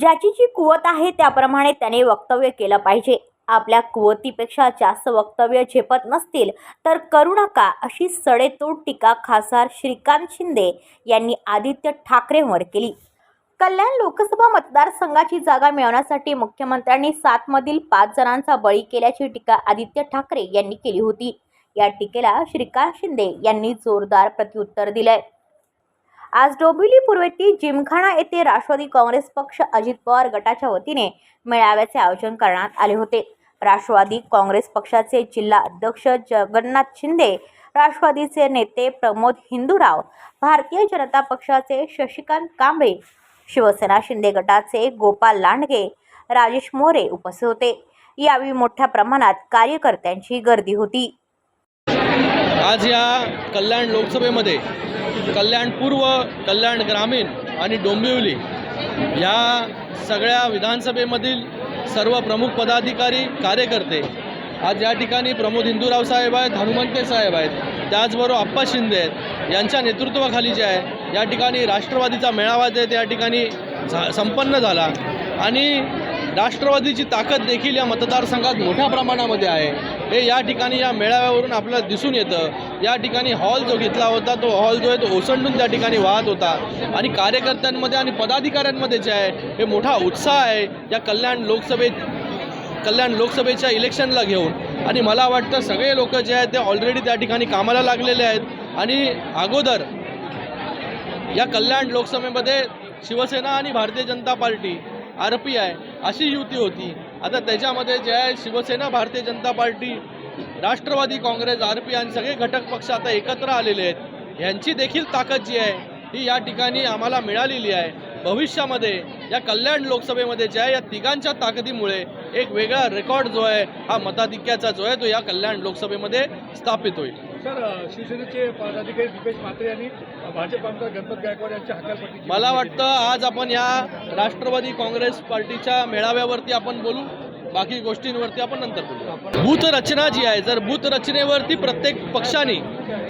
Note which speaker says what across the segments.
Speaker 1: ज्याची जी कुवत आहे त्याप्रमाणे त्याने वक्तव्य केलं पाहिजे. आपल्या कुवतीपेक्षा जास्त वक्तव्य झेपत नसतील तर करू नका अशी सडेतोड टीका खासदार श्रीकांत शिंदे यांनी आदित्य ठाकरेंवर केली. कल्याण लोकसभा मतदारसंघाची जागा मिळवण्यासाठी मुख्यमंत्र्यांनी सातमधील पाच जणांचा बळी केल्याची टीका आदित्य ठाकरे यांनी केली होती. या टीकेला श्रीकांत शिंदे यांनी जोरदार प्रत्युत्तर दिलंय. आज डोंबिवली पूर्वेतील जिमखाना येथे राष्ट्रवादी काँग्रेस पक्ष अजित पवार गटाच्या वतीने मेळाव्याचे आयोजन करण्यात आले होते. राष्ट्रवादी काँग्रेस पक्षाचे जिल्हा अध्यक्ष जगन्नाथ शिंदे राष्ट्रवादीचे नेते प्रमोद हिंदूराव भारतीय जनता पक्षाचे शशिकांत कांबळे शिवसेना शिंदे गटाचे गोपाल लांडगे राजेश मोरे उपस्थित होते. यावेळी मोठ्या प्रमाणात कार्यकर्त्यांची गर्दी होती.
Speaker 2: आज या कल्याण लोकसभेमध्ये कल्याण पूर्व कल्याण ग्रामीण आणि डोंबिवली या सगळ्या विधानसभेमधील सर्व प्रमुख पदाधिकारी कार्यकर्ते आज या ठिकाणी प्रमोद हिंदूराव साहेब आहेत हनुमंते साहेब आहेत त्याचबरोबर आप्पा शिंदे आहेत यांच्या नेतृत्वाखाली जे आहे या ठिकाणी राष्ट्रवादीचा मेळावा जे त्या ठिकाणी झा संपन्न झाला. आणि राष्ट्रवादीची ताकद देखील या मतदारसंघात मोठ्या प्रमाणामध्ये आहे. हे या ठिकाणी या मेळाव्यावरून आपल्याला दिसून येतं. या ठिकाणी हॉल जो घेतला होता तो हॉल जो आहे तो ओसंडून त्या ठिकाणी वाहत होता. आणि कार्यकर्त्यांमध्ये आणि पदाधिकाऱ्यांमध्ये जे आहे हे मोठा उत्साह आहे या कल्याण लोकसभेत कल्याण लोकसभेच्या इलेक्शनला घेऊन. आणि मला वाटतं सगळे लोक जे आहेत ते ऑलरेडी त्या ठिकाणी कामाला लागलेले आहेत. आणि अगोदर या कल्याण लोकसभेमध्ये शिवसेना आणि Bharatiya Janata Party R P I अशी युती होती. आता त्याच्यामध्ये जे आहे Shiv Sena Bharatiya Janata Party Rashtravadi Congress R P आणि सगळे घटक पक्ष आता एकत्र आलेले आहेत. यांची देखील ताकद जी आहे ही या ठिकाणी आम्हाला मिळालेली आहे. भविष्यामध्ये या कल्याण लोकसभेमध्ये जे आहे या तिघांच्या ताकदीमुळे एक वेगळा रेकॉर्ड जो आहे हा मताधिक्याचा जो आहे तो या कल्याण लोकसभेमध्ये स्थापित होईल.
Speaker 3: सर शिवसेनेचे पदाधिकारी दीपेश म्हात्रे यांनी भाजप आमदार गणपत गायकवाड यांच्या हकालपट्टी
Speaker 2: मला वाटतं आज आपण या राष्ट्रवादी काँग्रेस पार्टीच्या मेळाव्यावरती आपण बोलू बाकी गोष्टींवरती आपण नंतर बोलू. बूथ रचना जी आहे जर बूथ रचनेवरती प्रत्येक पक्षाने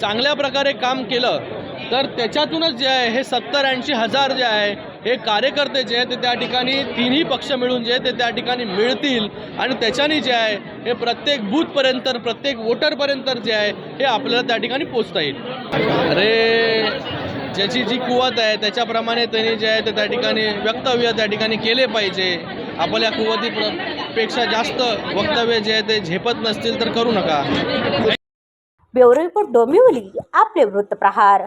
Speaker 2: चांगल्या प्रकारे काम केलं तर त्याच्यातूनच जे आहे हे सत्तर ऐंशी हजार जे आहे हे कार्यकर्ते जे आहेत ते त्या ठिकाणी तिन्ही पक्ष मिळून जे आहे ते त्या ठिकाणी मिळतील. आणि त्याच्याने जे आहे हे प्रत्येक बूथपर्यंत प्रत्येक वोटरपर्यंत जे आहे हे आपल्याला त्या ठिकाणी पोचता येईल. अरे ज्याची जी कुवत आहे त्याच्याप्रमाणे त्यांनी जे आहे ते त्या ठिकाणी वक्तव्य त्या ठिकाणी केले पाहिजे. आपल्या कुवती पेक्षा जास्त वक्तव्य जे आहे ते झेपत नसतील तर करू नका.
Speaker 1: ब्युरो रिपोर्ट डोंबिवली आपले वृत्तप्रहार.